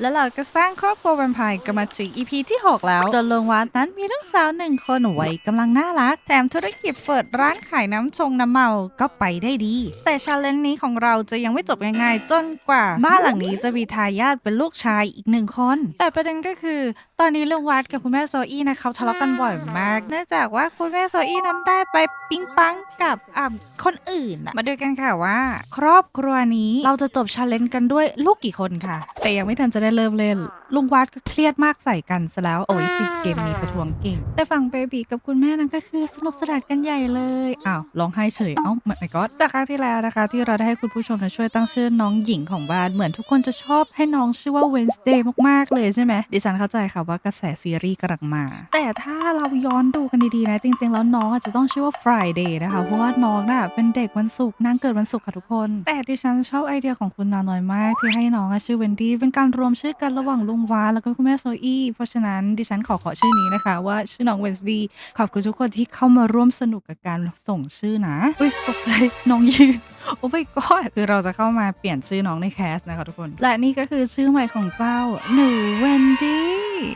แล้วเราก็สร้างครอบครัวแวมไพร์กันมาถึง EP ที่ 6 แล้ว จนลงวัดนั้นมีลูกสาวหนึ่งคนไว้กำลังน่ารัก แถมธุรกิจเปิดร้านขายน้ำชงน้ำเมา ก็ไปได้ดี แต่ชาเลนจ์นี้ของเราจะยังไม่จบง่ายๆ จนกว่า บ้านหลังนี้จะมีทายาทเป็นลูกชายอีกหนึ่งคน แต่ประเด็นก็คือ ตอนนี้ลุงวัดกับคุณแม่โซอี้นะเขาทะเลาะกันบ่อยมาก เนื่องจากว่าคุณแม่โซอี้นั้นได้ไปปิ๊งปังกับอะคนอื่นมาดูกันค่ะว่า ครอบครัวนี้เราจะจบชาเลนจ์กันด้วยลูกกี่คนค่ะ แต่ยังไม่ทันจะได้เริ่มเล่น ลุงวัดก็เครียดมากใส่กันซะแล้วโอ้ยสิบเกมนี้ประท้วงเก่ง แต่ฝั่งเบบีกับคุณแม่นั้นก็คือสนุกสนานกันใหญ่เลยอ้าวร้องไห้เฉยเอ้าไม่ก็จากครั้งที่แล้วนะคะ ที่เราได้ให้คุณผู้ชมนะช่วยตั้งชื่อน้องหญิงของบ้านเหมือนทุกคนจะชอบให้น้องชื่อว่า Wednesday มากๆเลยใช่ไหมดิฉันเข้าใจค่ะว่ากระแสซีรีส์กำลังมา แต่ถ้าเราย้อนดูกันดีๆนะ จริง ๆ แล้วน้องอาจจะต้องชื่อว่า Friday นะคะเพราะว่าน้องน่ะเป็นเด็กวันศุกร์นางเกิดวันศุกร์ค่ะทุกคน แต่ดิฉันชอบไอเดียของคุณนาน้อยมาก ที่ให้น้องอะชื่อเวนดี้เป็นการรวมชื่อกันระหว่างลุงวาแล้วก็คุณแม่โซอี้เพราะฉะนั้นดิฉันขอขอชื่อนี้นะคะ ว่าชื่อน้องเวนดี้ขอบคุณทุกคนที่เข้ามาร่วมสนุกกับการส่งชื่อนะ อุ้ยตกใจน้องยืน โอ้ my god คือเราจะเข้ามาเปลี่ยนชื่อน้องในแคสนะคะทุกคน และนี่ก็คือชื่อใหม่ของเจ้าหนูเวนดี้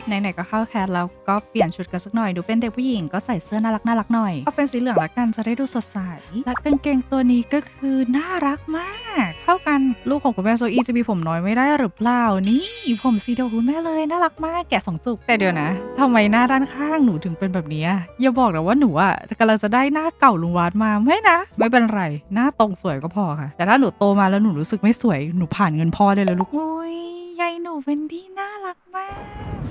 ไหนๆก็เข้าแคสแล้วก็เปลี่ยนชุดกันสักหน่อยดูเป็นเด็กผู้หญิงก็ใส่เสื้อน่ารักน่ารักหน่อยเอาเป็นสีเหลืองละกันจะได้ดูสดใสและกางเกงตัวนี้ก็คือน่ารักมาก เข้ากันลูกของคุณแม่โซอี้จะมีผมน้อยไม่ได้หรือเปล่านี่ผมสีเดียวกับคุณแม่เลยน่ารักมากแกะสองจุกแต่เดี๋ยวนะทำไมหน้าด้านข้างหนูถึงเป็นแบบนี้อย่าบอกนะว่าหนูอะกำลังจะได้หน้าเก่าลุงวาดมาไม่นะไม่เป็นไรหน้าตรงสวยก็พอค่ะ แต่ถ้าหนูโตมาแล้วหนูรู้สึกไม่สวยหนูผ่านเงินพ่อได้เลยลูกโอ้ยยายหนูเวนดี้น่ารักมาก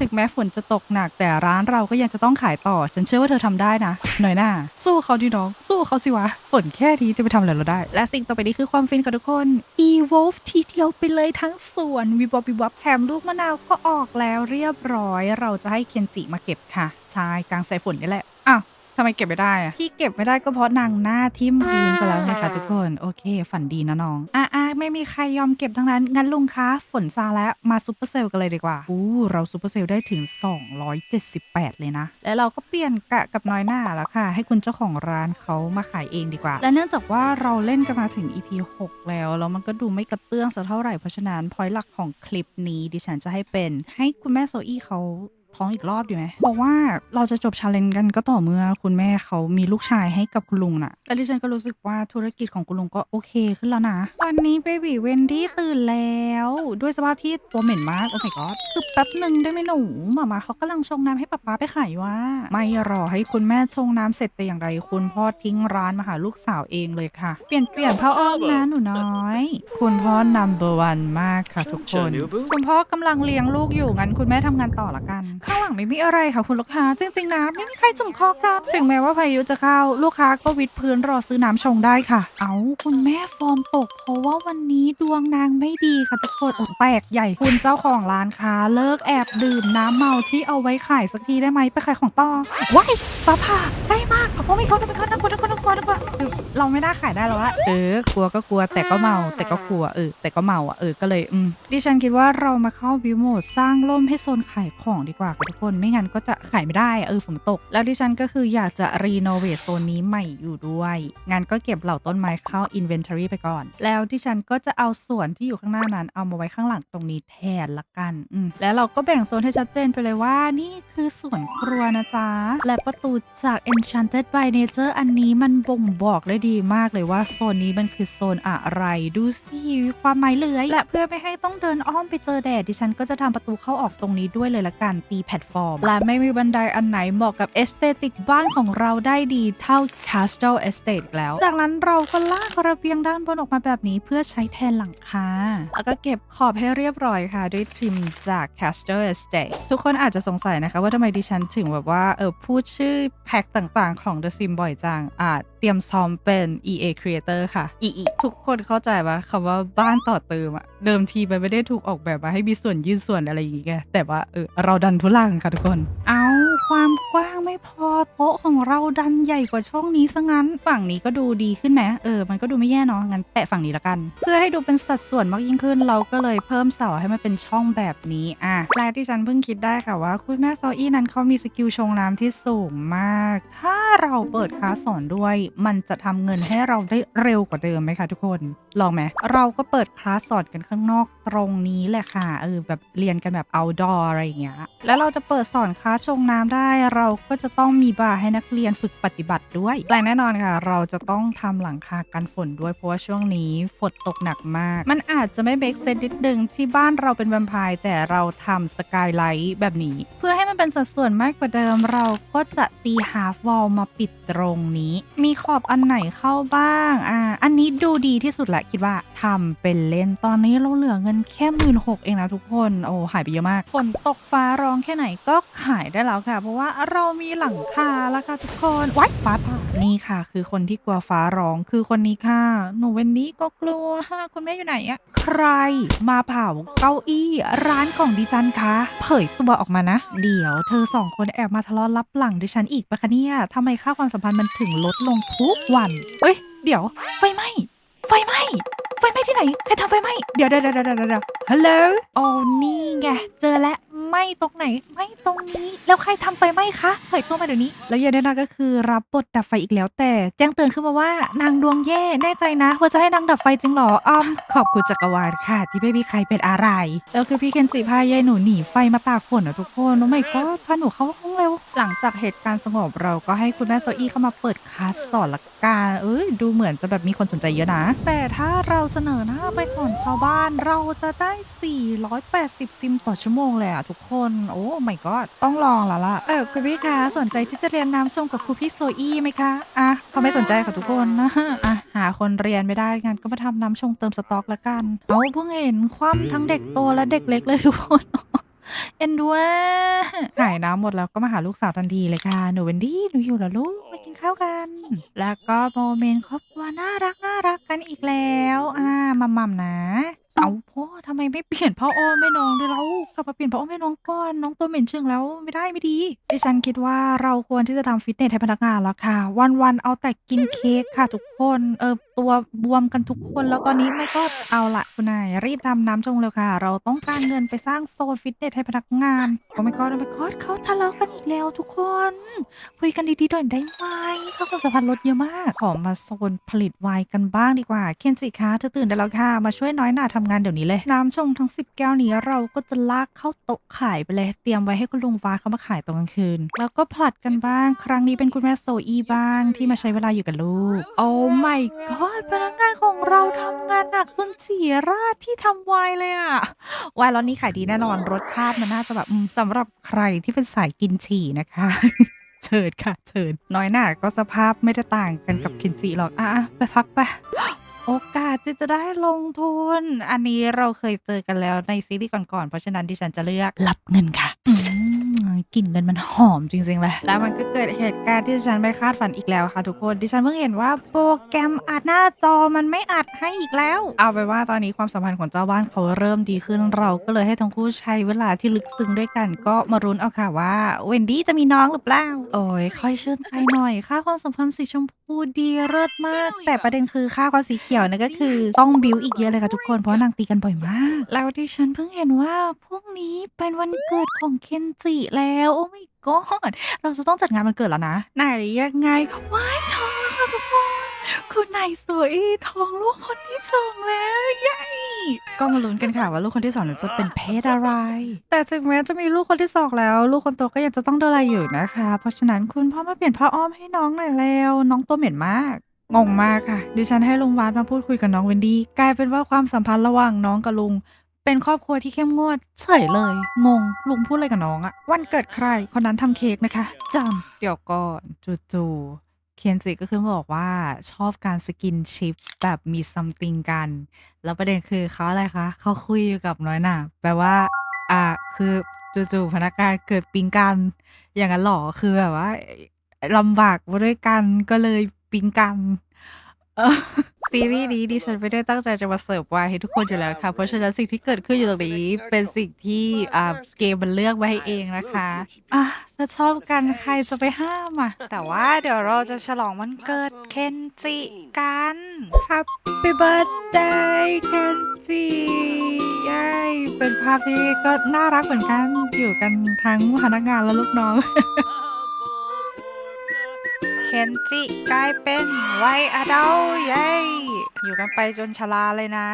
ถึงแม้ฝนจะตกหนักแต่ร้านเราก็ยังจะต้องขายต่อ ฉันเชื่อว่าเธอทำได้นะ หน่อยหน้า สู้เขาดิน้อง สู้เขาสิวะ ฝนแค่นี้จะไปทำอะไรเราได้ และสิ่งต่อไปนี้คือความฟินค่ะทุกคน Evolve ทีเดียวไปเลยทั้งสวนวิบวับวิบวับแถมลูกมะนาวก็ออกแล้วเรียบร้อย เราจะให้เคนจิมาเก็บค่ะใช่กลางสายฝนนี่แหละอ้าว ทำไมเก็บไม่ได้อะที่เก็บไม่ได้ก็เพราะนางหน้าทิ่มพื้นไปแล้วไงคะทุกคนโอเค ฝันดีนะน้องอะอะไม่มีใครยอมเก็บทั้งนั้น งั้นลุงคะฝนซาแล้วมาซุปเปอร์เซลกันเลยดีกว่าอู้เราซุปเปอร์เซลได้ถึง 278 เลยนะ แล้วเราก็เปลี่ยนกะกับน้อยหน้าแล้วค่ะ ให้คุณเจ้าของร้านเขามาขายเองดีกว่า และเนื่องจากว่าเราเล่นกันมาถึง EP 6 แล้วแล้วมันก็ดูไม่กระเตื้องสักเท่าไหร่เพราะฉะนั้นพอยหลักของคลิปนี้ดิฉันจะให้เป็น ให้คุณแม่โซอี้เขา ท้องอีกรอบดีไหมเพราะว่าเราจะจบชาเลนจ์กันก็ต่อเมื่อคุณแม่เขามีลูกชายให้กับคุณลุงน่ะ และดิฉันก็รู้สึกว่าธุรกิจของคุณลุงก็โอเคขึ้นแล้วนะวันนี้เบบีเวนดี้ตื่นแล้ว ด้วยสภาพที่ตัวเหม็นมาก โอ้ my god คือแป๊บหนึ่งได้ไหมหนูหมามาเขากำลังชงน้ำให้ป๊าป๊าไปขายว่า ไม่รอให้คุณแม่ชงน้ำเสร็จแต่อย่างไรคุณพ่อทิ้งร้านมาหาลูกสาวเองเลยค่ะ เปลี่ยนเปลี่ยนพ่ออ้อมนะหนูน้อย คุณพ่อ number one มากค่ะทุกคน คุณพ่อกำลังเลี้ยงลูกอยู่งั้นคุณแม่ทำงานต่อละกันข้างหลังไม่มีอะไรค่ะคุณลูกค้า จริง ๆ นะไม่มีใครจุ่มคอกันถึงแม้ว่าพายุจะเข้า ลูกค้าก็วิดพื้นรอซื้อน้ำชงได้ค่ะ เอาคุณแม่ฟอร์มตก เพราะว่าวันนี้ดวงนางไม่ดีค่ะทุกคนอกแตกใหญ่คุณเจ้าของร้านค้า เลิกแอบดื่มน้ำเมาที่เอาไว้ขายสักทีได้ไหมไปขายของต่อว้ายฟ้าผ่าใกล้มากโอ้ไม่คนไม่คนนักกลัวนักกลัวนักกลัวนักกลัวคือ เราไม่น่าขายได้แล้วอะเออกลัวก็กลัว แต่ก็เมา แต่ก็กลัวเออแต่ก็เมาอะเออก็เลยอืมดิฉันคิดว่าเรามาเข้าวิวโหมดสร้างร่มให้โซนขายของดีกว่าค่ะทุกคนไม่งั้นก็จะขายไม่ได้อะเออฝนตก แล้วดิฉันก็คืออยากจะรีโนเวทโซนนี้ใหม่อยู่ด้วยงั้นก็เก็บเหล่าต้นไม้เข้า Inventory ไปก่อน แล้วดิฉันก็จะเอาส่วนที่อยู่ข้างหน้านั้นเอามาไว้ข้างหลังตรงนี้แทนละกันอืมแล้วเราก็แบ่งโซนให้ชัดเจนไปเลยว่านี่คือส่วนครัวนะจ๊ะและประตูจาก Enchanted by Nature อันนี้มันบ่งบอกได้ดีมากเลยว่าโซนนี้มันคือโซนอะไร ดูสิมีความหมายเลื้อย และเพื่อไม่ให้ต้องเดินอ้อมไปเจอแดดดิฉันก็จะทำประตูเข้าออกตรงนี้ด้วยเลยละกันตีแพลตฟอร์ม และไม่มีบันไดอันไหนเหมาะกับเอสเตติกบ้านของเราได้ดีเท่า Castle Estate แล้ว จากนั้นเราก็ลากระเบียงด้านบนออกมาแบบนี้เพื่อใช้แทนหลังคาแล้วก็เก็บขอบให้เรียบร้อยค่ะ ด้วยทริมจาก Castle Estate ทุกคนอาจจะสงสัยนะคะ ว่าทำไมดิฉันถึงแบบว่าเออพูดชื่อแพ็คต่างๆของ The Sim บ่อยจังอาจเตรียมซ้อมเป็น EA Creator ค่ะ EE ทุกคนเข้าใจปะคำว่าบ้านต่อเติมอะเดิมทีมันไม่ได้ถูกออกแบบมาให้มีส่วนยืดส่วนอะไรอย่างงี้ไงแต่ว่าเออเราดันทุลังค่ะทุกคน เอาความกว้างไม่พอโต๊ะของเราดันใหญ่กว่าช่องนี้ซะงั้น ฝั่งนี้ก็ดูดีขึ้นไหมเออ มันก็ดูไม่แย่เนาะงั้นแปะฝั่งนี้ละกัน เพื่อให้ดูเป็นสัดส่วนมากยิ่งขึ้น เราก็เลยเพิ่มเสาให้มันเป็นช่องแบบนี้อะแปลกที่ฉันเพิ่งคิดได้ค่ะว่า คุณแม่โซอี้นั้นเขามีสกิลชงน้ำที่สูงมาก ถ้าเราเปิดคลาสสอนด้วยมันจะทำเงินให้เราได้เร็วกว่าเดิมไหมคะทุกคน ลองไหม เราก็เปิดคลาสสอนกันข้างนอกตรงนี้แหละค่ะ เออแบบเรียนกันแบบ outdoor อะไรอย่างเงี้ย แล้วเราจะเปิดสอนคลาสชงน้ำได้ เราก็จะต้องมีบาร์ให้นักเรียนฝึกปฏิบัติด้วยและแน่นอนค่ะ เราจะต้องทำหลังคากันฝนด้วย เพราะว่าช่วงนี้ฝนตกหนักมาก มันอาจจะไม่เบรกเซนนิดนึงที่บ้านเราเป็นแวมไพร์แต่เราทำสกายไลท์แบบนี้ เพื่อให้มันเป็นสัดส่วนมากกว่าเดิม เราก็จะตีฮาฟวอลมาปิดตรงนี้ มีขอบอันไหนเข้าบ้าง อ่า อันนี้ดูดีที่สุดแหละคิดว่าทำเป็นเล่นตอนนี้เราเหลือเงินแค่หมื่นหกเองนะทุกคน โอ้หายไปเยอะมาก ฝนตกฟ้าร้องแค่ไหนก็ขายได้แล้วค่ะ เพราะว่าเรามีหลังคาแล้วค่ะทุกคนว้ายฟ้าผ่านี่ค่ะ คือคนที่กลัวฟ้าร้องคือคนนี้ค่ะ หนูเวนนี้ก็กลัวคุณแม่อยู่ไหนอะใครมาเผาเก้าอี้ร้านของดิจันคะเผยตัวออกมานะ เดี๋ยวเธอสองคนแอบมาทะเลาะลับหลังดิฉันอีกปะคะเนี่ยทำไมค่าความสัมพันธ์มันถึงลดลงทุกวัน เอ้ย เดี๋ยว ไฟไหม้ ไฟไหม้ ไฟไหม้ที่ไหน ใครทำไฟไหม้ เดี๋ยวเดี๋ยวเดี๋ยวเดี๋ยวเดี๋ยวฮัลโหล อ๋อ นี่ไง เจอแล้ว ไหม้ตรงไหนไหม้ตรงนี้ แล้วใครทำไฟไหม้คะเผยตัวมาเดี๋ยวนี้ แล้วยายเดนาก็คือรับบทดับไฟอีกแล้วแต่ แจ้งเตือนขึ้นมาว่านางดวงแย่แน่ใจนะว่าจะให้นางดับไฟจริงหรออ้อมขอบคุณจักรวาลค่ะ ที่ไม่มีใครเป็นอะไรแล้วคือพี่เคนจิพายายหนูหนีไฟมาตากฝนอะทุกคนโอ้ไม่ก็พาหนูเข้าห้องเร็วหลังจากเหตุการณ์สงบเราก็ให้คุณแม่โซอี้เข้ามาเปิดคลาสสอนละกันเอ้ยดูเหมือนจะแบบมีคนสนใจเยอะนะ แต่ถ้าเราเสนอหน้าไปสอนชาวบ้านเราจะได้ 480 ซิมต่อชั่วโมงเลยอะทุกคน โอ้ไม่ก็ต้องลองแล้วล่ะ เออคุณพี่คะสนใจที่จะเรียนน้ำชงกับครูพี่โซอี้ไหมคะ อะเขาไม่สนใจค่ะทุกคนนะอะหาคนเรียนไม่ได้งั้นก็มาทำน้ำชงเติมสต็อกละกันเอาเพิ่งเห็นความทั้งเด็กโตและเด็กเล็กเลยทุกคนเอ็นดูว่าขายน้ำหมดแล้วก็มาหาลูกสาวทันทีเลยค่ะ หนูเวนดี้หนูหิวแล้วลูกมากินข้าวกัน แล้วก็โมเมนต์ครอบครัวน่ารักน่ารักกันอีกแล้ว อ่ามัมมัมนะ เอาพ่อทำไมไม่เปลี่ยนพ่ออ้อมไม่น้องด้วยเรากลับมาเปลี่ยนพ่ออ้อมไม่น้องก่อนน้องตัวเหม็นเชิงแล้วไม่ได้ไม่ดีดิฉันคิดว่าเราควรที่จะทำฟิตเนสให้พนักงานแล้วค่ะ วันๆเอาแต่กินเค้กค่ะทุกคนเออตัวบวมกันทุกคนแล้วตอนนี้ไม่ก็เอาละคุณนายรีบทำน้ำชงเลยค่ะ เราต้องการเงินไปสร้างโซนฟิตเนสให้พนักงานโอ้ไม่ก็โอ้ไม่ก็เขาทะเลาะกันอีกแล้วทุกคนคุยกันดีๆหน่อยได้ไหมค่าความสัมพันธ์ลดเยอะมากขอมาโซนผลิตไวน์กันบ้างดีกว่าเคนจิคะเธอตื่นได้แล้วค่ะมาช่วยน้อยหน่าทำงานเดี๋ยวนี้เลย น้ำชงทั้ง 10 แก้วนี้เราก็จะลากเข้าโต๊ะขายไปเลย เตรียมไว้ให้คุณลุงวาเขามาขายตอนกลางคืน แล้วก็ผลัดกันบ้าง ครั้งนี้เป็นคุณแม่โซอีบ้างที่มาใช้เวลาอยู่กับลูก โอ้ my god พนักงานของเราทำงานหนักจนเสียราดที่ทำไวน์เลยอะไวน์ร้อนนี้ขายดีแน่นอนรสชาติมันน่าจะแบบอืมสำหรับใครที่เป็นสายกินฉี่นะคะเชิญค่ะเชิญน้อยหน่าก็สภาพไม่ได้ต่างกันกับคินซีหรอกอะอะไปพักไป โอกาสที่จะได้ลงทุน อันนี้เราเคยเจอกันแล้วในซีรีส์ก่อนๆ เพราะฉะนั้นดิฉันจะเลือกรับเงินค่ะอืมกลิ่นเงินมันหอมจริงๆเลย แล้วมันก็เกิดเหตุการณ์ที่ดิฉันไม่คาดฝันอีกแล้วค่ะทุกคน ดิฉันเพิ่งเห็นว่าโปรแกรมอัดหน้าจอมันไม่อัดให้อีกแล้ว เอาไปนว่าตอนนี้ความสัมพันธ์ของเจ้าบ้านเขาเริ่มดีขึ้น เราก็เลยให้ทั้งคู่ใช้เวลาที่ลึกซึ้งด้วยกัน ก็มารุ้นเอาค่ะว่าเวนดี้จะมีน้องหรือเปล่า โอ้ยค่อยชื่นใจหน่อย ค่าความสัมพันธ์สีชมพู ดีเลิศมาก แต่ประเด็นคือค่าความสีเขียวนั่นก็คือ ต้องบิวอีกเยอะเลยค่ะทุกคน เพราะว่านางตีกันบ่อยมาก แล้วดิฉันเพิ่งเห็นว่าพรุ่งนี้เป็นวันเกิดของเคนจิแล้ว โอ้ my god เราจะต้องจัดงานวันเกิดแล้วนะ ไหนยังไงว้ายท้องแล้ว ค่ะทุกคนคุณนายสวยท้องลูกคนที่สองแล้วเย้ก็มาลุ้นกันค่ะว่าลูกคนที่สองเนี่ยจะเป็นเพศอะไร แต่ถึงแม้จะมีลูกคนที่สองแล้ว ลูกคนโตก็ยังจะต้องดูแลอยู่นะคะ เพราะฉะนั้นคุณพ่อมาเปลี่ยนผ้าอ้อมให้น้องหน่อยแล้วน้องตัวเหม็นมากงงมากค่ะ ดิฉันให้ลุงวานมาพูดคุยกับน้องเวนดี้กลายเป็นว่าความสัมพันธ์ระหว่างน้องกับลุง เป็นครอบครัวที่เข้มงวดเฉยเลย งง ลุงพูดอะไรกับน้องอะวันเกิดใครคนนั้นทำเค้กนะคะจำเดี๋ยวก่อนจู่ๆ เคนจิก็คือบอกว่าชอบการสกินชิปแบบมีซัมติงกัน แล้วประเด็นคือเขาอะไรคะ เขาคุยอยู่กับน้อยหน่าแปลว่า อ่าคือจู่ๆพนักงานเกิดปิงกัน อย่างนั้นหรอคือแบบว่าลำบากมาด้วยกันก็เลยปิงกัน ซีรีส์นี้ดิฉันไม่ได้ตั้งใจจะมาเสิร์ฟไวน์ให้ทุกคนอยู่แล้วค่ะ เพราะฉะนั้นสิ่งที่เกิดขึ้นอยู่ตรงนี้เป็นสิ่งที่อ่าเกมมันเลือกไว้ให้เองนะคะอะถ้าชอบกันใครจะไปห้ามอะ แต่ว่าเดี๋ยวเราจะฉลองวันเกิดเคนจิกัน Happy birthday เคนจิยายเป็นภาพที่ก็น่ารักเหมือนกันอยู่กันทั้งพนักงานและลูกน้อง เคนจิกลายเป็นวัยอดัลเย้อยู่กันไปจนชราเลยนะ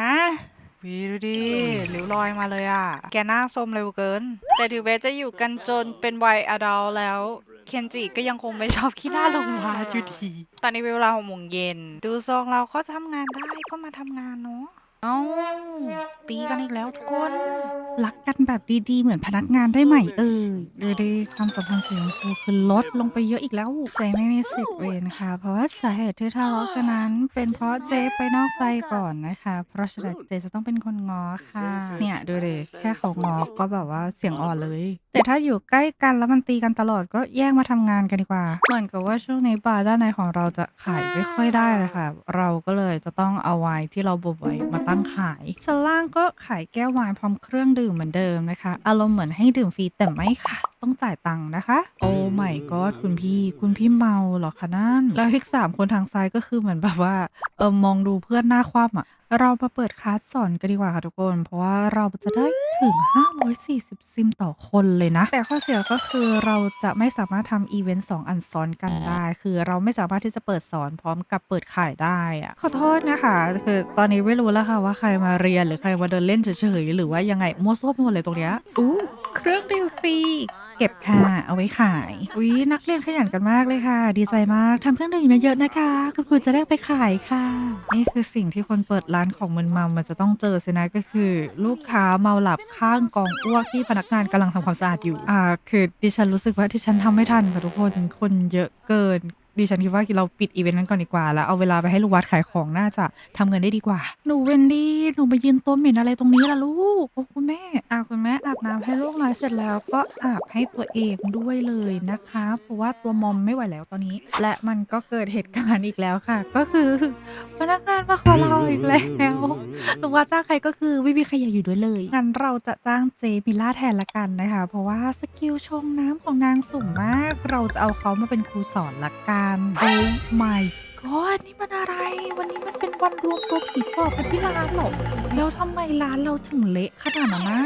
วีดูดิหริ้วรอยมาเลยอะ แกหน้าส้มเร็วเกิน แต่ถึงแม้จะอยู่กันจนเป็นวัยอดัลแล้ว เคนจิก็ยังคงไม่ชอบขี้หน้าลงวาอยู่ดี ตอนนี้เป็นเวลาหกโมงเย็น ดูทรงเราก็ทำงานได้ก็มาทำงานเนาะ เอ้าตีกันอีกแล้วทุกคน รักกันแบบดีๆ เหมือนพนักงานได้ไหมเอ่ยดูดิความสัมพันธ์สีชมพูคือลดลงไปเยอะอีกแล้ว ใจไม่มีสิทธิ์เวนค่ะ เพราะว่าสาเหตุที่ทะเลาะกันนั้น เป็นเพราะเจไปนอกใจก่อนนะคะ เพราะฉะนั้นเจจะต้องเป็นคนง้อค่ะ เนี่ยดูดิแค่เขาง้อก็แบบว่าเสียงอ่อนเลย แต่ถ้าอยู่ใกล้กันแล้วมันตีกันตลอดก็แยกมาทำงานกันดีกว่า เหมือนกับว่าช่วงนี้บาร์ด้านในของเราจะขายไม่ค่อยได้เลยค่ะ เราก็เลยจะต้องเอาไวน์ที่เราบุบไว้มาตั้งขาย ชั้นล่างก็ขายแก้วไวน์พร้อมเครื่องดื่มเหมือนเดิมนะคะ อารมณ์เหมือนให้ดื่มฟรีแต่ไม่ค่ะ ต้องจ่ายตังค์นะคะ โอ้ไม่ก็คุณพี่ คุณพี่เมาเหรอคะนั่น แล้วอีกสามคนทางซ้ายก็คือเหมือนแบบว่าเออมองดูเพื่อนหน้าคว่ำอะเรามาเปิดคลาสสอนกันดีกว่าค่ะทุกคน เพราะว่าเราจะได้ถึง 540 ซิมต่อคนเลยนะ แต่ข้อเสียก็คือเราจะไม่สามารถทำอีเวนต์สองอันซ้อนกันได้ คือเราไม่สามารถที่จะเปิดสอนพร้อมกับเปิดขายได้อะขอโทษนะคะ คือตอนนี้ไม่รู้แล้วค่ะว่าใครมาเรียนหรือใครมาเดินเล่นเฉยๆ หรือว่ายังไงมั่วซั่วไปหมดเลยตรงเนี้ยอู้ เครื่องดื่มฟรี เก็บค่ะ เอาไว้ขาย อุ๊ย นักเรียนขยันกันมากเลยค่ะ ดีใจมากทำเครื่องดื่มมาเยอะนะคะ คุณครูจะได้ไปขายค่ะ นี่คือสิ่งที่คนเปิดร้านของมึนเมามันจะต้องเจอสินะก็คือ ลูกค้าเมาหลับข้างกองอ้วกที่พนักงานกำลังทำความสะอาดอยู่ อ่า คือดิฉันรู้สึกว่าดิฉันทำไม่ทันค่ะทุกคน คนเยอะเกิน ดิฉันคิดว่าเราปิดอีเวนต์นั้นก่อนดีกว่า แล้วเอาเวลาไปให้ลูกวัดขายของน่าจะทำเงินได้ดีกว่า หนูเวนดี้หนูมายืนตัวเหม็นอะไรตรงนี้ล่ะลูกโอ้คุณแม่อ่าคุณแม่อาบน้ำให้ลูกน้อยเสร็จแล้วก็อาบให้ตัวเองด้วยเลยนะคะ เพราะว่าตัวมอมไม่ไหวแล้วตอนนี้ และมันก็เกิดเหตุการณ์อีกแล้วค่ะ ก็คือพนักงานมาขอเราอีกแล้วลูกว่าจ้างใครก็คือไม่มีใครอยากอยู่ด้วยเลยงั้นเราจะจ้างเจมิล่าแทนละกันนะคะ เพราะว่าสกิลชงน้ำของนางสูงมาก เราจะเอาเขามาเป็นครูสอนละกันโอ้ my god นี่มันอะไร วันนี้มันเป็นวันรวมตัวผีปอบกันที่ร้านหรอแล้วทำไมร้านเราถึงเละขนาดนั้นนะ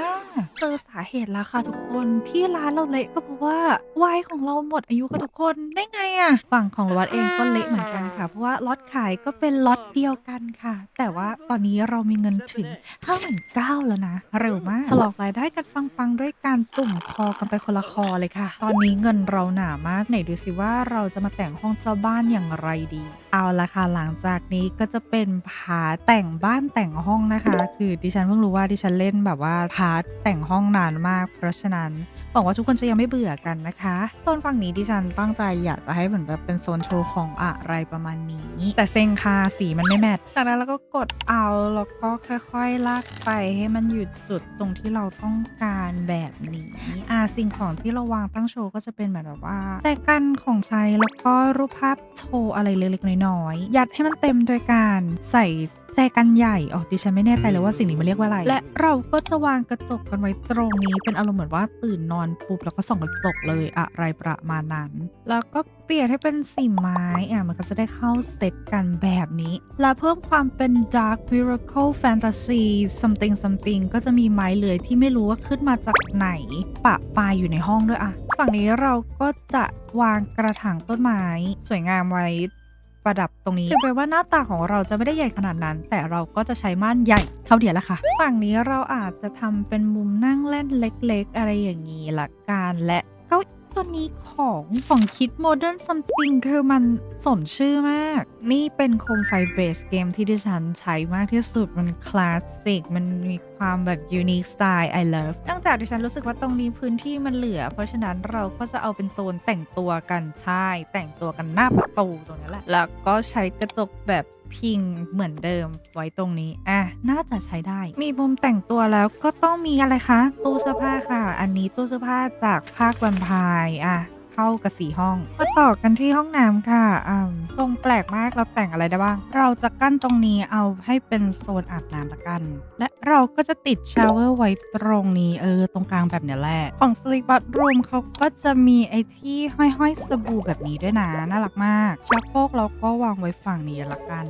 เจอสาเหตุแล้วค่ะทุกคนที่ร้านเราเละก็เพราะว่าไวน์ของเราหมดอายุค่ะทุกคนได้ไงอะฝั่งของวัดเองก็เละเหมือนกันค่ะ เพราะว่าล็อตขายก็เป็นล็อตเดียวกันค่ะ แต่ว่าตอนนี้เรามีเงินถึงห้าหมื่นเก้าแล้วนะ เร็วมากฉลองรายได้กันปังๆ ด้วยการจุ่มคอกันไปคนละคอเลยค่ะ ตอนนี้เงินเราหนามากไหนดูสิว่าเราจะมาแต่งห้องเจ้าบ้านอย่างไรดีเอาละค่ะ หลังจากนี้ก็จะเป็นพาร์ทแต่งบ้านแต่งห้องนะคะ คือดิฉันเพิ่งรู้ว่าดิฉันเล่นแบบว่าพาร์ทแต่งห้องนานมาก เพราะฉะนั้นหวังว่าทุกคนจะยังไม่เบื่อกันนะคะโซนฝั่งนี้ดิฉันตั้งใจอยากจะให้เหมือนแบบเป็นโซนโชว์ของอะไรประมาณนี้ แต่เซ็งค่ะสีมันไม่แมทจากนั้นเราก็กดเอาแล้วก็ค่อยๆลากไปให้มันอยู่จุดตรงที่เราต้องการแบบนี้อ่าสิ่งของที่เราวางตั้งโชว์ก็จะเป็นแบบว่าแจกันของใช้แล้วก็รูปภาพโชว์อะไรเล็กๆน้อยๆ ยัดให้มันเต็มโดยการใส่แจกันใหญ่ อ๋อ ดิฉันไม่แน่ใจเลยว่าสิ่งนี้มันเรียกว่าอะไร และเราก็จะวางกระจกกันไว้ตรงนี้ เป็นอารมณ์เหมือนว่าตื่นนอนปุ๊บแล้วก็ส่องกระจกเลยอะไรประมาณนั้น แล้วก็เปลี่ยนให้เป็นสีไม้ อะ มันก็จะได้เข้าเซตกันแบบนี้ และเพิ่มความเป็น dark miracle fantasy something something ก็จะมีไม้เลือยที่ไม่รู้ว่าขึ้นมาจากไหน ปะปายอยู่ในห้องด้วยอะ ฝั่งนี้เราก็จะวางกระถางต้นไม้ สวยงามไว้ ประดับตรงนี้ถึงแม้ว่าหน้าตาของเราจะไม่ได้ใหญ่ขนาดนั้น แต่เราก็จะใช้ม่านใหญ่เท่าเดียวละค่ะฝั่งนี้เราอาจจะทำเป็นมุมนั่งเล่นเล็ก ๆ อะไรอย่างนี้ละกันและ ตัวนี้ของของคิดโมเดิร์นซัมติงคือมันสมชื่อมาก นี่เป็นโคมไฟเบสเกมที่ดิฉันใช้มากที่สุดมันคลาสสิก มันมีความแบบยูนิคสไตล์ I love ตั้งจากดิฉันรู้สึกว่าตรงนี้พื้นที่มันเหลือ เพราะฉะนั้นเราก็จะเอาเป็นโซนแต่งตัวกันใช่ แต่งตัวกันหน้าประตูตรงนี้แหละ แล้วก็ใช้กระจกแบบ พิงเหมือนเดิมไว้ตรงนี้ อะ น่าจะใช้ได้ มีมุมแต่งตัวแล้วก็ต้องมีอะไรคะ ตู้เสื้อผ้าค่ะ อันนี้ตู้เสื้อผ้าจากภาคแวมไพร์อะ เข้ากับสีห้อง มาต่อกันที่ห้องน้ำค่ะอ่าทรงแปลกมากเราแต่งอะไรได้บ้าง เราจะกั้นตรงนี้เอาให้เป็นโซนอาบน้ำละกัน และเราก็จะติดชาวเวอร์ไว้ตรงนี้เออตรงกลางแบบเนี้ยแหละของ Sleep Bathroom เขาก็จะมีไอที่ห้อยๆสบู่แบบนี้ด้วยนะน่ารักมากชักโครกเราก็วางไว้ฝั่งนี้ละกัน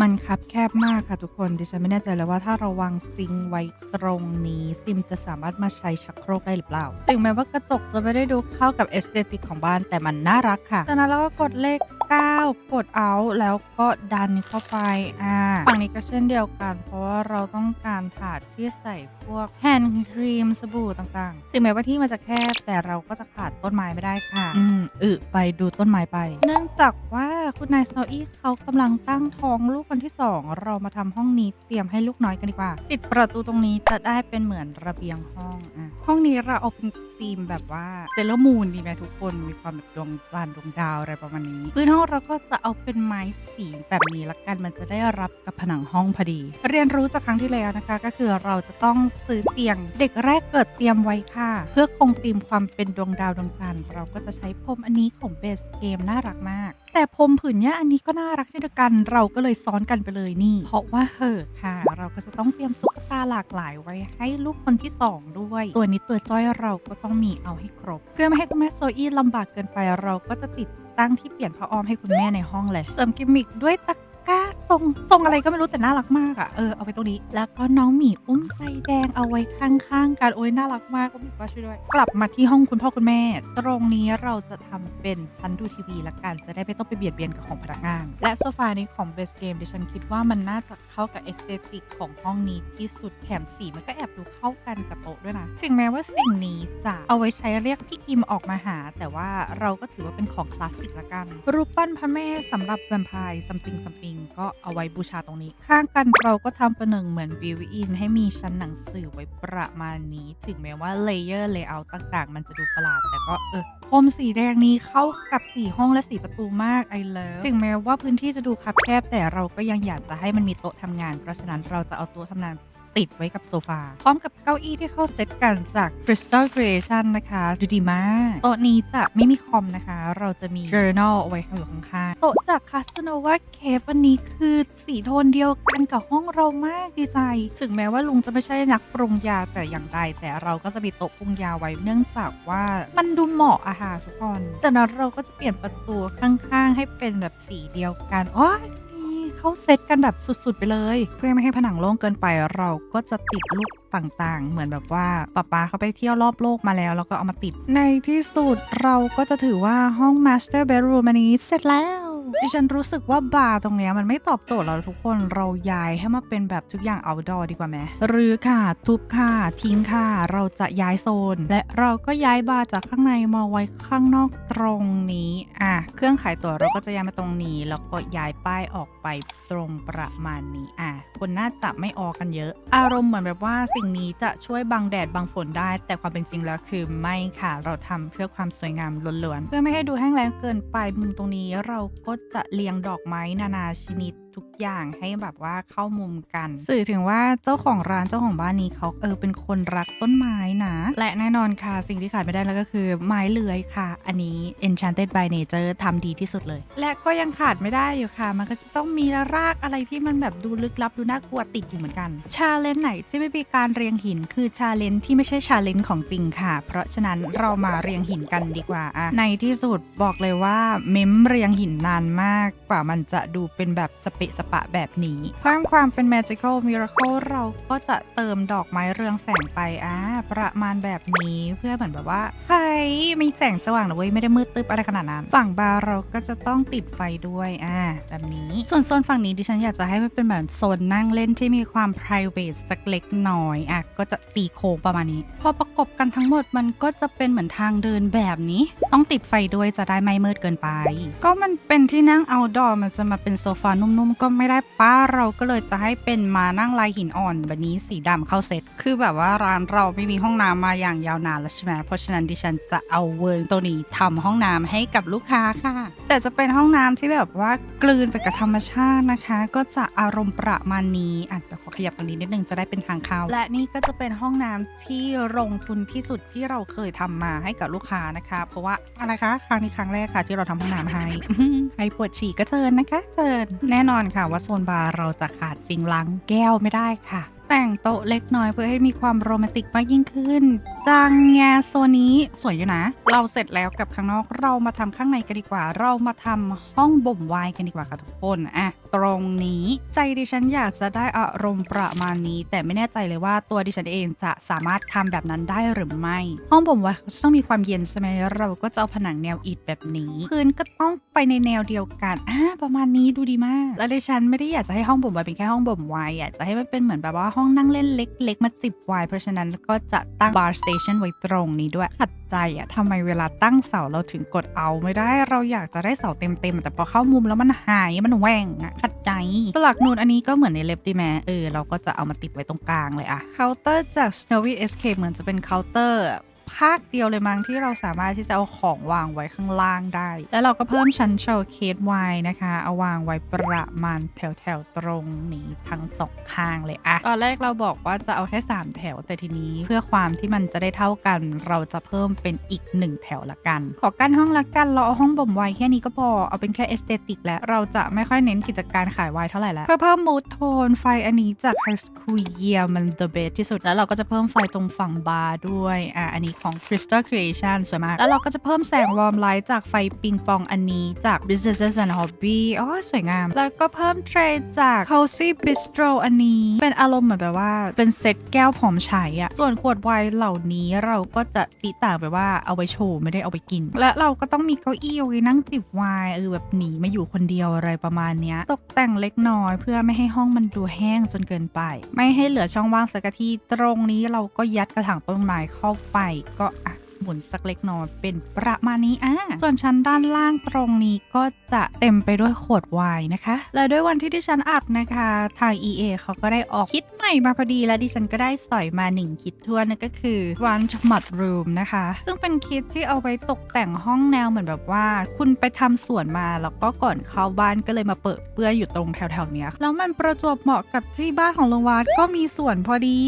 มันคับแคบมากค่ะทุกคน ดิฉันไม่แน่ใจเลยว่าถ้าเราวางซิงไว้ตรงนี้ ซิมจะสามารถมาใช้ชักโครกได้หรือเปล่า ถึงแม้ว่ากระจกจะไม่ได้ดูเข้ากับเอสเตติกของบ้านแต่มันน่ารักค่ะ จากนั้นเราก็กดเลข 9กดเอาแล้วก็ดันเข้าไปอ่าฝั่งนี้ก็เช่นเดียวกัน เพราะว่าเราต้องการถาดที่ใส่พวกแฮนด์ครีมสบู่ต่างๆถึงแม้ว่าที่มันจะแคบแต่เราก็จะขาดต้นไม้ไม่ได้ค่ะ อืมอึไปดูต้นไม้ไป เนื่องจากว่าคุณนายโซอี้เขากำลังตั้งท้องลูกคนที่ 2 เรามาทำห้องนี้เตรียมให้ลูกน้อยกันดีกว่า ติดประตูตรงนี้จะได้เป็นเหมือนระเบียงห้องอะห้องนี้เราเอาเป็นธีมแบบว่าเซเลมูนดีไหมทุกคนมีความแบบดวงจันทร์ดวงดาวอะไรประมาณนี้พื้นห้องเราก็จะเอาเป็นไม้สีแบบนี้ละกันมันจะได้รับกับผนังห้องพอดี เรียนรู้จากครั้งที่แล้วนะคะ ก็คือเราจะต้องซื้อเตียง เด็กแรกเกิดเตรียมไว้ค่ะ เพื่อคงธีมความเป็นดวงดาวดวงจันทร์เราก็จะใช้พรมอันนี้ของเบสเกมน่ารักมาก แต่พรมผืนเนี้ยอันนี้ก็น่ารักเช่นเดียวกันเราก็เลยซ้อนกันไปเลยนี่ เพราะว่าเหอะค่ะ เราก็จะต้องเตรียมตุ๊กตาหลากหลายไว้ให้ลูกคนที่สองด้วย ตัวนี้ตัวจ้อยเราก็ต้องมีเอาให้ครบ เพื่อไม่ให้คุณแม่โซอี้ลำบากเกินไปเราก็จะติดตั้งที่เปลี่ยนผ้าอ้อมให้คุณแม่ในห้องเลยเสริมกิมมิคด้วยตะ ก้าทรงทรงอะไรก็ไม่รู้แต่น่ารักมากอะ่ะเออเอาไปตรงนี้ แล้วก็น้องหมีอุ้มใจแดงเอาไว้ข้างๆกันโอ้ยน่ารักมากก็มีป้าช่วยด้วย กลับมาที่ห้องคุณพ่อคุณแม่ ตรงนี้เราจะทำเป็นชั้นดูทีวีละกันจะได้ไม่ต้องไปเบียดเบียนกับของพนักงาน และโซฟานี้ของเบสเกมดิฉันคิดว่ามันน่าจะเข้ากับเอสเตติกของห้องนี้ที่สุดแถมสีมันก็แอบดูเข้ากันกับโต๊ะด้วยนะถึงแม้ว่าสิ่งนี้จะเอาไว้ใช้เรียกพี่กิมออกมาหา แต่ว่าเราก็ถือว่าเป็นของคลาสสิกละกันรูปปั้นพระแม่สำหรับแวมไพร์ซัมติงซัมติงก็เอาไว้บูชาตรงนี้ ข้างกันเราก็ทำประหนึ่งเหมือนวิวอินให้มีชั้นหนังสือไว้ประมาณนี้ ถึงแม้ว่าเลเยอร์เลเยอร์ต่างๆ มันจะดูประหลาด แต่ก็เออพรมสีแดงนี้เข้ากับสีห้องและสีประตูมากไอเลิฟถึงแม้ว่าพื้นที่จะดูคับแคบแต่เราก็ยังอยากจะให้มันมีโต๊ะทำงาน เพราะฉะนั้นเราจะเอาโต๊ะทำงาน ติดไว้กับโซฟา พร้อมกับเก้าอี้ที่เข้าเซตกันจาก Crystal Creation นะคะดูดีมากโต๊ะนี้จะไม่มีคอมนะคะ เราจะมี journal เอาไว้ข้างข้างๆโต๊ะจาก Casanova Cave อันนี้คือสีโทนเดียวกันกับห้องเรามากดีใจ ถึงแม้ว่าลุงจะไม่ใช่นักปรุงยาแต่อย่างใด แต่เราก็จะมีโต๊ะปรุงยาไว้เนื่องจากว่ามันดูเหมาะอะค่ะทุกคนจากนั้นเราก็จะเปลี่ยนประตูข้างๆ ให้เป็นแบบสีเดียวกันโอ้ย เขาเซตกันแบบสุดๆไปเลย เพื่อไม่ให้ผนังโล่งเกินไปเราก็จะติดลูกต่างๆ เหมือนแบบว่าป๊าป๊าเขาไปเที่ยวรอบโลกมาแล้ว แล้วก็เอามาติด ในที่สุดเราก็จะถือว่าห้อง Master Bedroom อันนี้เสร็จแล้ว ดิฉันรู้สึกว่าบาร์ตรงเนี้ยมันไม่ตอบโจทย์เราทุกคนเราย้ายให้มาเป็นแบบทุกอย่าง outdoor ดีกว่าไหมหรือค่ะทุบค่ะ ทิ้งค่ะ เราจะย้ายโซน และเราก็ย้ายบาร์จากข้างในมาไว้ข้างนอกตรงนี้อะเครื่องขายตั๋วเราก็จะย้ายมาตรงนี้ แล้วก็ย้ายป้ายออกไปตรงประมาณนี้อะคนน่าจะไม่ออกกันเยอะ อารมณ์เหมือนแบบว่าสิ่งนี้จะช่วยบังแดดบังฝนได้ แต่ความเป็นจริงแล้วคือไม่ค่ะ เราทำเพื่อความสวยงามล้วนๆเพื่อไม่ให้ดูแห้งแล้งเกินไปมุมตรงนี้เราก็จะเรียงดอกไม้นานาชนิด ทุกอย่างให้แบบว่าเข้ามุมกัน สื่อถึงว่าเจ้าของร้านเจ้าของบ้านนี้เขาเออเป็นคนรักต้นไม้นะ และแน่นอนค่ะ สิ่งที่ขาดไม่ได้แล้วก็คือไม้เลื้อยค่ะ อันนี้ Enchanted by Nature ทำดีที่สุดเลย และก็ยังขาดไม่ได้อยู่ค่ะ มันก็จะต้องมีรากอะไรที่มันแบบดูลึกลับดูน่ากลัวติดอยู่เหมือนกันชาเลนจ์ไหนที่ไม่มีการเรียงหินคือชาเลนจ์ที่ไม่ใช่ชาเลนจ์ของจริงค่ะ เพราะฉะนั้นเรามาเรียงหินกันดีกว่าอะในที่สุดบอกเลยว่าเม้มเรียงหินนานมากกว่ามันจะดูเป็นแบบสเปะสปะแบบนี้ เพิ่มความเป็น magical miracle เราก็จะเติมดอกไม้เรืองแสงไปอะประมาณแบบนี้เพื่อเหมือนแบบว่าเฮ้ยมีแสงสว่างนะเว้ยไม่ได้มืดตึ๊บอะไรขนาดนั้น ฝั่งบาร์เราก็จะต้องติดไฟด้วยอะแบบนี้ ส่วนโซนฝั่งนี้ดิฉันอยากจะให้มันเป็นแบบโซนนั่งเล่นที่มีความ private สักเล็กน้อยอะก็จะตีโค้งประมาณนี้ พอประกบกันทั้งหมดมันก็จะเป็นเหมือนทางเดินแบบนี้ ต้องติดไฟด้วยจะได้ไม่มืดเกินไป ก็มันเป็นที่นั่ง outdoor มันจะมาเป็นโซฟานุ่มๆก็ไม่ได้ป้าเราก็เลยจะให้เป็นมานั่งลายหินอ่อนแบบนี้สีดำเข้าเซตคือแบบว่าร้านเราไม่มีห้องน้ำมาอย่างยาวนานแล้วใช่ไหมเพราะฉะนั้นดิฉันจะเอาเวิร์กตัวนี้ทำห้องน้ำให้กับลูกค้าค่ะ แต่จะเป็นห้องน้ำที่แบบว่ากลืนไปกับธรรมชาตินะคะ ก็จะอารมณ์ประมาณนี้อะเดี๋ยวขอขยับตรงนี้นิดนึงจะได้เป็นทางเข้าและนี่ก็จะเป็นห้องน้ำที่ลงทุนที่สุดที่เราเคยทำมาให้กับลูกค้านะคะ เพราะว่าอะไรคะครั้งนี้ครั้งแรกค่ะ ที่เราทำห้องน้ำให้ใครปวดฉี่ก็เชิญนะคะเชิญแน่นอนค่ะว่าโซนบาร์เราจะขาดซิงล้างแก้วไม่ได้ค่ะ แต่งโต๊ะเล็กน้อยเพื่อให้มีความโรแมนติกมากยิ่งขึ้น จังแงโซนี้สวยอยู่นะ เราเสร็จแล้วกับข้างนอกเรามาทำข้างในกันดีกว่า เรามาทำห้องบ่มไวน์กันดีกว่าค่ะทุกคนอะตรงนี้ใจดิฉันอยากจะได้อารมณ์ประมาณนี้ แต่ไม่แน่ใจเลยว่าตัวดิฉันเองจะสามารถทำแบบนั้นได้หรือไม่ ห้องบ่มไวน์เขาจะต้องมีความเย็นใช่ไหมเราก็จะเอาผนังแนวอิฐแบบนี้ พื้นก็ต้องไปในแนวเดียวกันอะประมาณนี้ดูดีมาก และดิฉันไม่ได้อยากจะให้ห้องบ่มไวน์เป็นแค่ห้องบ่มไวน์อยากจะให้มันเป็นเหมือนแบบว่าห้องนั่งเล่นเล็ก ๆ มาจิบไวน์เพราะฉะนั้นก็จะตั้งบาร์สเตชันไว้ตรงนี้ด้วยขัดใจอะทำไมเวลาตั้งเสาเราถึงกดเอาไม่ได้ เราอยากจะได้เสาเต็มๆแต่พอเข้ามุมแล้วมันหายมันแหว่งอะขัดใจสลักนูนอันนี้ก็เหมือนในเล็บดีแมเออเราก็จะเอามาติดไว้ตรงกลางเลยอะเคาน์เตอร์จาก Snowy Escape เหมือนจะเป็นเคาน์เตอร์ ภาคเดียวเลยมั้งที่เราสามารถที่จะเอาของวางไว้ข้างล่างได้ แล้วเราก็เพิ่มชั้นโชว์เคสไวน์นะคะ เอาวางไว้ประมาณแถวแถวๆตรงนี้ทั้งสองข้างเลยอะตอนแรกเราบอกว่าจะเอาแค่ 3 แถวแต่ทีนี้เพื่อความที่มันจะได้เท่ากัน เราจะเพิ่มเป็นอีก 1 แถวละกัน ขอกั้นห้องละกันเราเอาห้องบ่มไวน์แค่นี้ก็พอเอาเป็นแค่เอสเตติกแล้วเราจะไม่ค่อยเน้นกิจการขายไวน์เท่าไหร่แล้วเพื่อเพิ่มมูทโทนไฟอันนี้จาก High School Year มัน the best ที่สุดแล้วเราก็จะเพิ่มไฟตรงฝั่งบาร์ด้วยอะอันนี้ของ Crystal Creation สวยมาก แล้วเราก็จะเพิ่มแสงวอร์มไลท์จากไฟปิงปองอันนี้จาก Businesses and Hobby อ๋อสวยงาม แล้วก็เพิ่มเทรดจาก Cozy Bistro อันนี้ เป็นอารมณ์เหมือนแบบว่าเป็นเซตแก้วผอมใช้อะส่วนขวดไวน์เหล่านี้เราก็จะติต่างไปว่าเอาไว้โชว์ไม่ได้เอาไปกิน และเราก็ต้องมีเก้าอี้เอาไว้นั่งจิบไวน์เออแบบหนีมาอยู่คนเดียวอะไรประมาณเนี้ยตกแต่งเล็กน้อยเพื่อไม่ให้ห้องมันดูแห้งจนเกินไป ไม่ให้เหลือช่องว่างสักที่ตรงนี้เราก็ยัดกระถางต้นไม้เข้าไปก็อะห มุนสักเล็กน้อยเป็นประมาณนี้อะส่วนชั้นด้านล่างตรงนี้ก็จะเต็มไปด้วยขวดไวน์นะคะ และด้วยวันที่ดิฉันอัดนะคะทาง EA เขาก็ได้ออกคิดใหม่มาพอดีและดิฉันก็ได้สอยมาหนึ่งคิดทั่วนนั่นก็คือ One Mud Room นะคะ ซึ่งเป็นคิดที่เอาไว้ตกแต่งห้องแนวเหมือนแบบว่า คุณไปทำสวนมาแล้วก็ก่อนเข้าบ้านก็เลยมาเปิดเปื้อนอยู่ตรงแถวๆเนี้ยแล้วมันประจวบเหมาะกับที่บ้านของลงวาดก็มีสวนพอดี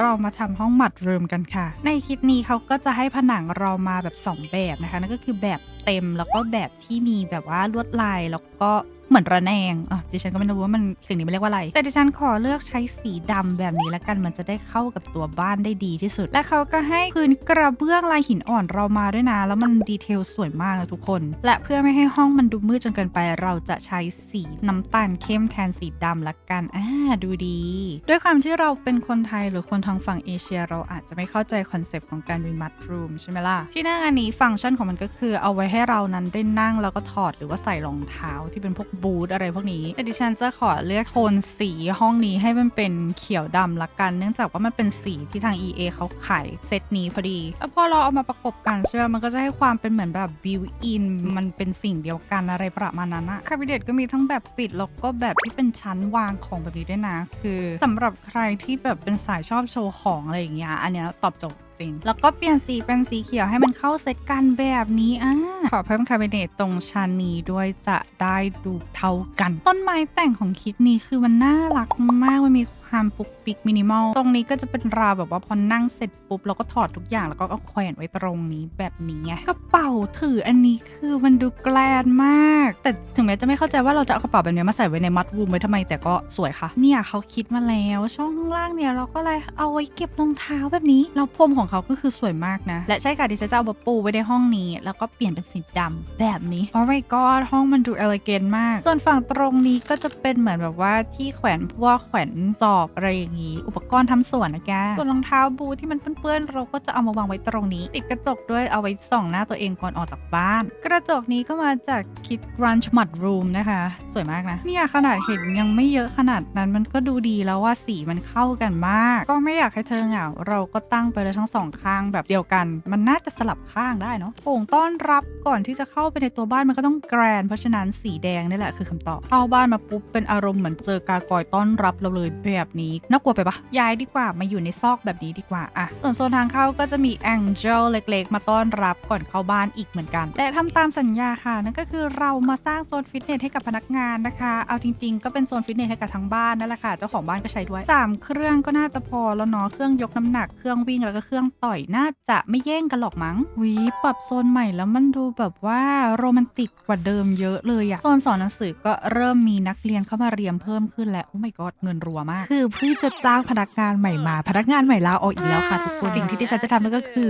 เรามาทำห้องหมัดรูมกันค่ะ ในคลิปนี้เขาก็จะให้ผนังเรามาแบบ 2 แบบนะคะนั่นก็คือแบบเต็มแล้วก็แบบที่มีแบบว่าลวดลายแล้วก็ เหมือนระแนงอะดิฉันก็ไม่รู้ว่ามันสิ่งนี้มันเรียกว่าอะไร แต่ดิฉันขอเลือกใช้สีดำแบบนี้ละกันมันจะได้เข้ากับตัวบ้านได้ดีที่สุด และเขาก็ให้พื้นกระเบื้องลายหินอ่อนเรามาด้วยนะ แล้วมันดีเทลสวยมากนะทุกคน และเพื่อไม่ให้ห้องมันดูมืดจนเกินไปเราจะใช้สีน้ำตาลเข้มแทนสีดำละกันอ่าดูดี ด้วยความที่เราเป็นคนไทยหรือคนทางฝั่งเอเชีย เราอาจจะไม่เข้าใจคอนเซปต์ของการมีมัดรูมใช่ไหมล่ะที่นั่งอันนี้ฟังก์ชันของมันก็คือเอาไว้ให้เรานั้นได้นั่งแล้วก็ถอดหรือว่าใส่รองเท้าที่เป็นพวกบูทอะไรพวกนี้แต่ดิฉันจะขอเลือกโทนสีห้องนี้ให้มันเป็นเขียวดำละกัน เนื่องจากว่ามันเป็นสีที่ทาง EA เขาขายเซตนี้พอดีแล้วพอเราเอามาประกบกันใช่ไหมมันก็จะให้ความเป็นเหมือนแบบบิวอินมันเป็นสิ่งเดียวกันอะไรประมาณนั้นอะคาบิเนตก็มีทั้งแบบปิดแล้วก็แบบที่เป็นชั้นวางของแบบนี้ด้วยนะ คือสำหรับใครที่แบบเป็นสายชอบโชว์ของอะไรอย่างเงี้ยอันเนี้ยตอบโจทย์ จริง แล้วก็เปลี่ยนสีเป็นสีเขียวให้มันเข้าเซตกันแบบนี้อะขอเพิ่มคาบิเนตตรงชั้นนี้ด้วยจะได้ดูเท่ากัน ต้นไม้แต่งของคิดนี้คือมันน่ารักมากมันมีความปุกปิกมินิมอล ตรงนี้ก็จะเป็นราวแบบว่าพอนั่งเสร็จปุ๊บเราก็ถอดทุกอย่างแล้วก็เอาแขวนไว้ตรงนี้แบบนี้ไงกระเป๋าถืออันนี้คือมันดูแกลนมาก แต่ถึงแม้จะไม่เข้าใจว่าเราจะเอากระเป๋าแบบนี้มาใส่ไว้ในมัดวูมไว้ทำไมแต่ก็สวยค่ะ เนี่ยเขาคิดมาแล้วช่องล่างเนี่ยเราก็เลยเอาไว้เก็บรองเท้าแบบนี้แล้วพรมของเขาก็คือสวยมากนะ และใช่ค่ะดิฉันจะเอามาปูไว้ในห้องนี้ แล้วก็เปลี่ยนเป็นสีดำแบบนี้โอ้ my god ห้องมันดูเอลเกนมาก ส่วนฝั่งตรงนี้ก็จะเป็นเหมือนแบบว่าที่แขวนพวกแขวนจออบอะไรอย่างนี้ อุปกรณ์ทำสวนนะแกส่วนรองเท้าบูทที่มันเปื้อนๆเราก็จะเอามาวางไว้ตรงนี้ ติดกระจกด้วยเอาไว้ส่องหน้าตัวเองก่อนออกจากบ้าน กระจกนี้ก็มาจากคิดรันช์มัดรูมนะคะ สวยมากนะ เนี่ยขนาดเห็นยังไม่เยอะขนาดนั้นมันก็ดูดีแล้วว่าสีมันเข้ากันมาก ก็ไม่อยากให้เธอเหงาเราก็ตั้งไปเลยทั้งสองข้างแบบเดียวกัน มันน่าจะสลับข้างได้เนาะโป่งต้อนรับก่อนที่จะเข้าไปในตัวบ้านมันก็ต้องแกรน เพราะฉะนั้นสีแดงนี่แหละคือคำตอบเข้าบ้านมาปุ๊บเป็นอารมณ์เหมือนเจอกากอยต้อนรับเราเลยแบบนี้น่ากลัวไปปะย้ายดีกว่ามาอยู่ในซอกแบบนี้ดีกว่าอะส่วนโซนทางเข้าก็จะมีแองเจลเล็กๆ มาต้อนรับก่อนเข้าบ้านอีกเหมือนกัน และทำตามสัญญาค่ะ นั่นก็คือเรามาสร้างโซนฟิตเนสให้กับพนักงานนะคะ เอาจริงๆ ก็เป็นโซนฟิตเนสให้กับทั้งบ้านนั่นแหละค่ะ เจ้าของบ้านก็ใช้ด้วย 3 เครื่องก็น่าจะพอแล้วเนาะ เครื่องยกน้ำหนัก เครื่องวิ่งแล้วก็เครื่องต่อยน่าจะไม่แย่งกันหรอกมั้งวิปรับโซนใหม่แล้วมันดูแบบว่าโรแมนติกกว่าเดิมเยอะเลยอะโซนสอนหนังสือก็เริ่มมีนักเรียนเข้ามาเรียนเพิ่มขึ้นแล้วโอ้ my god เงินรัวมากคือเพิ่งจะจ้างพนักงานใหม่มา พนักงานใหม่ลาออกอีกแล้วค่ะทุกคนสิ่งที่ดิฉันจะทำนั่นก็คือ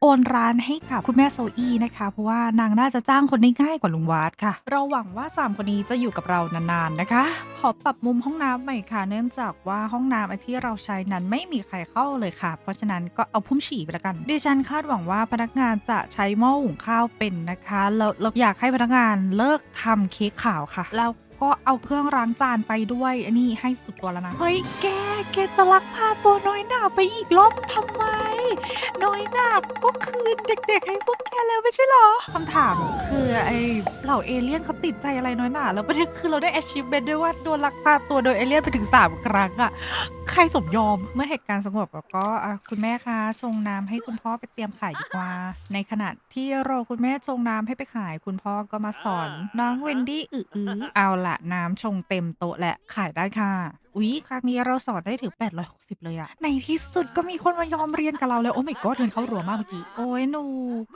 โอนร้านให้กับคุณแม่โซอี้นะคะ เพราะว่านางน่าจะจ้างคนได้ง่ายกว่าลุงวาดค่ะ เราหวังว่า 3 คนนี้จะอยู่กับเรานานๆนะคะ ขอปรับมุมห้องน้ำใหม่ค่ะ เนื่องจากว่าห้องน้ำอันที่เราใช้นั้นไม่มีใครเข้าเลยค่ะ เพราะฉะนั้นก็เอาพุ่มฉี่ไปละกัน ดิฉันคาดหวังว่าพนักงานจะใช้หม้อหุงข้าวเป็นนะคะแล้วเราอยากให้พนักงานเลิกทำเค้กขาวค่ะแล้ว ก็เอาเครื่องล้างจานไปด้วย อันนี้ให้สุดตัวแล้วนะ เฮ้ย แก แกจะลักพาตัวน้อยหนาไปอีกรอบทำไม น้อยหนาก็คืนเด็กๆให้พวกแกแล้วไม่ใช่เหรอคำถามคือไอเหล่าเอเลี่ยนเขาติดใจอะไรน้อยหนาแล้วประเด็นคือเราได้ achievement ด้วยว่าโดนลักพาตัวโดยเอเลี่ยนไปถึง 3 ครั้งอะใครสมยอม เมื่อเหตุการณ์สงบแล้วก็คุณแม่คะชงน้ำให้คุณพ่อไปเตรียมขายดีกว่า ในขณะที่รอคุณแม่ชงน้ำให้ไปขายคุณพ่อก็มาสอน น้องเวนดี้อืออเอาละน้ำชงเต็มโต๊ะและขายได้ค่ะ อุ๊ย ครั้งนี้เราสอนได้ถึง 860 เลยอะในที่สุดก็มีคนมายอมเรียนกับเราแล้ว โอ้ my god เงินเข้ารัวมากเมื่อกี้ โอ้ยหนู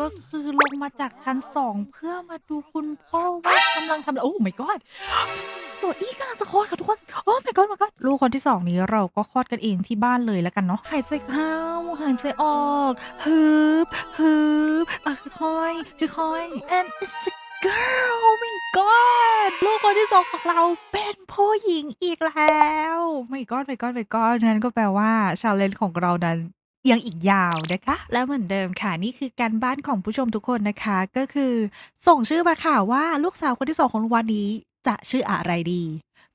ก็คือลงมาจากชั้น2เพื่อมาดูคุณพ่อว่ากำลังทำโอ้ my god ตัวอีกำลังจะคลอดค่ะทุกคน โอ้ my god my god ลูกคนที่2นี้เราก็คลอดกันเองที่บ้านเลยแล้วกันเนาะ หายใจเข้า หายใจออก ฮึบฮึบอะค่อยค่อย and it's girl oh my god ลูกคนที่สองของเราเป็นผู้หญิงอีกแล้วไม่กอดไม่กอดไม่กอดนั่นก็แปลว่าชาเลนจ์ของเรานั้นยังอีกยาวนะคะ แล้วเหมือนเดิมค่ะนี่คือการบ้านของผู้ชมทุกคนนะคะ ก็คือส่งชื่อมาค่ะว่าลูกสาวคนที่สองของวันนี้จะชื่ออะไรดี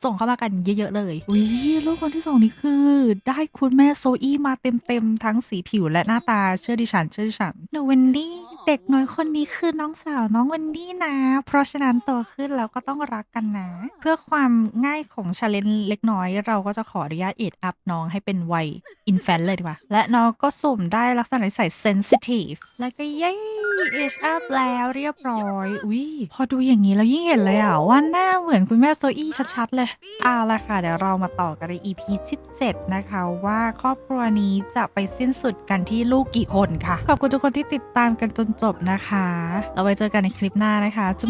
ส่งเข้ามากันเยอะ ๆ เลยวิลูกคนที่สองนี่คือ ได้คุณแม่โซอี้มาเต็ม ๆ ทั้งสีผิวและหน้าตาเชื่อดิฉันเชื่อดิฉันหนูเวนดี้ เด็กน้อยคนนี้คือน้องสาวน้องเวนดี้นะ เพราะฉะนั้นโตขึ้นแล้วก็ต้องรักกันนะ เพื่อความง่ายของชาเลนจ์เล็กน้อย เราก็จะขออนุญาตเอ็ดอัพน้องให้เป็นวัยอินแฟนเลยดีกว่า และน้องก็สุ่มได้ลักษณะนิสัยเซนซิทีฟแล้วก็เย้เอชอัพแล้วเรียบร้อย อุ้ยพอดูอย่างนี้แล้วยิ่งเห็นเลยอะว่าหน้าเหมือนคุณแม่โซอี้ชัดๆ เลยเอาละค่ะ เดี๋ยวเรามาต่อกันใน EP ที่7นะคะว่าครอบครัวนี้จะไปสิ้นสุดกันที่ลูกกี่คนค่ะ ขอบคุณทุกคนที่ติดตามกันจนจบนะคะ เราไว้เจอกันในคลิปหน้านะคะจุ๊บ